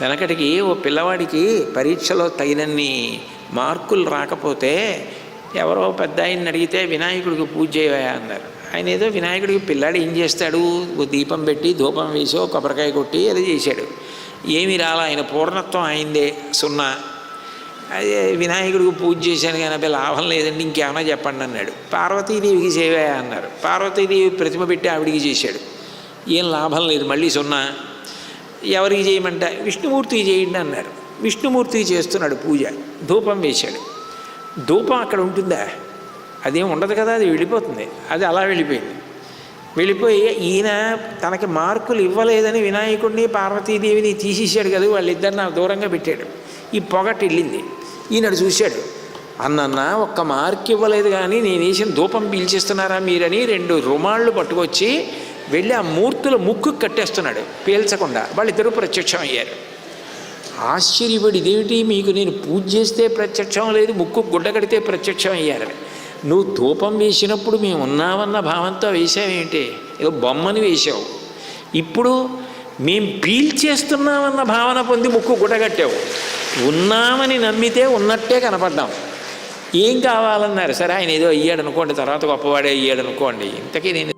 వెనకటికి ఓ పిల్లవాడికి పరీక్షలో తగినన్ని మార్కులు రాకపోతే ఎవరో పెద్ద ఆయన్ని అడిగితే వినాయకుడికి పూజ చేయవా అన్నారు. ఆయన ఏదో వినాయకుడికి పిల్లాడు ఏం చేస్తాడు? ఓ దీపం పెట్టి ధూపం వేసి ఓ కొబ్బరికాయ కొట్టి అది చేశాడు. ఏమి రాలా ఆయన పూర్ణత్వం అయిందే సున్నా. అదే వినాయకుడికి పూజ చేశాను కానీ లాభం లేదండి ఇంకేమైనా చెప్పండి అన్నాడు. పార్వతీదేవికి సేవా అన్నారు. పార్వతీదేవి ప్రతిమ పెట్టి ఆవిడికి చేశాడు. ఏం లాభం లేదు మళ్ళీ సున్నా. ఎవరికి చేయమంట? విష్ణుమూర్తికి చేయండి అన్నారు విష్ణుమూర్తికి చేస్తున్నాడు పూజ. ధూపం వేశాడు. ధూపం అక్కడ ఉంటుందా? అదేం ఉండదు కదా అది వెళ్ళిపోతుంది. అది అలా వెళ్ళిపోయింది. వెళ్ళిపోయి ఈయన తనకి మార్కులు ఇవ్వలేదని వినాయకుడిని పార్వతీదేవిని తీసేసాడు కదా వాళ్ళిద్దరిని నాకు దూరంగా పెట్టాడు. ఈ పొగట్ వెళ్ళింది ఈయనడు చూశాడు. అన్నన్న ఒక్క మార్క్ ఇవ్వలేదు కానీ నేను వేసిన ధూపం పీల్చేస్తున్నారా మీరని రెండు రుమాళ్ళు పట్టుకొచ్చి వెళ్ళి ఆ మూర్తుల ముక్కు కట్టేస్తున్నాడు పీల్చకుండా. వాళ్ళిద్దరూ ప్రత్యక్షం అయ్యారు ఆశ్చర్యపడి ఇదేమిటి మీకు నేను పూజ చేస్తే ప్రత్యక్షం లేదు ముక్కు గుడ్డ కడితే ప్రత్యక్షం అయ్యారని నువ్వు ధూపం వేసినప్పుడు మేము ఉన్నామన్న భావంతో వేసావేంటి ఏదో బొమ్మని వేసావు ఇప్పుడు మేం పీల్చేస్తున్నామన్న భావన పొంది ముక్కు గుడగట్టావు ఉన్నామని నమ్మితే ఉన్నట్టే కనపడ్డాం. ఏం కావాలన్నారు? సరే ఆయన ఏదో అయ్యాడు అనుకోండి తర్వాత గొప్పవాడే అయ్యాడు అనుకోండి ఇంతకీ నేను